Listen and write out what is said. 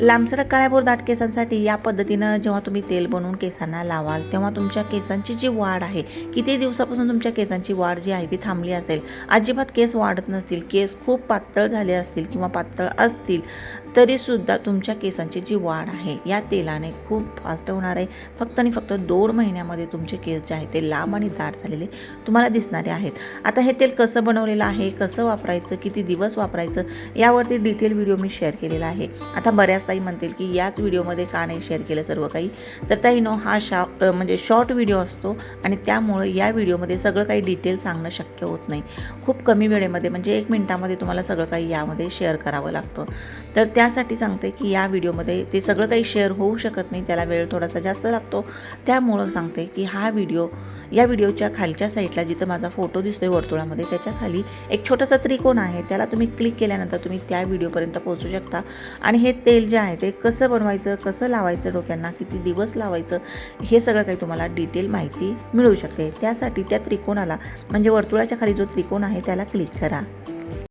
लांबसडक काळ्याभोर दाट केसांसाठी या पद्धतीनं जेव्हा तुम्ही तेल बनवून केसांना लावाल तेव्हा तुमच्या केसांची जी वाढ आहे किती दिवसापासून तुमच्या केसांची वाढ जी आहे ती थांबली असेल अजिबात केस वाढत नसतील केस खूप पातळ झाले असतील किंवा पातळ असतील तरीसुद्धा तुमच्या केसांची जी वाढ आहे या तेलाने खूप फास्ट होणार आहे. फक्त आणि फक्त दोन महिन्यामध्ये तुमचे केस जे आहे ते लांब आणि दाट झालेले तुम्हाला दिसणारे आहेत. आता हे तेल कसं बनवलेलं आहे कसं वापरायचं किती दिवस वापरायचं यावरती डिटेल व्हिडिओ मी शेअर केलेला आहे. आता बऱ्याच ताई म्हणतील की याच व्हिडिओमध्ये का नाही शेअर केलं सर्व काही? तर ताई नो हा शा म्हणजे शॉर्ट व्हिडिओ असतो आणि त्यामुळं या व्हिडिओमध्ये सगळं काही डिटेल सांगणं शक्य होत नाही. खूप कमी वेळेमध्ये म्हणजे एक मिनटामध्ये तुम्हाला सगळं काही यामध्ये शेअर करावं लागतं. तर त्यासाठी सांगते की या व्हिडिओमध्ये ते सगळं काही शेअर होऊ शकत नाही त्याला वेळ थोडासा जास्त लागतो. त्यामुळं सांगते की हा व्हिडिओ या व्हिडिओच्या खालच्या साईडला जिथं माझा फोटो दिसतोय वर्तुळामध्ये त्याच्याखाली एक छोटासा त्रिकोण आहे. त्याला तुम्ही क्लिक केल्यानंतर तुम्ही त्या व्हिडिओपर्यंत पोहोचू शकता. आणि हे तेल जे आहे ते कसं बनवायचं कसं लावायचं डोक्यांना किती दिवस लावायचं हे सगळं काही तुम्हाला डिटेल माहिती मिळू शकते. त्यासाठी त्या त्रिकोणाला म्हणजे वर्तुळाच्या खाली जो त्रिकोण आहे त्याला क्लिक करा.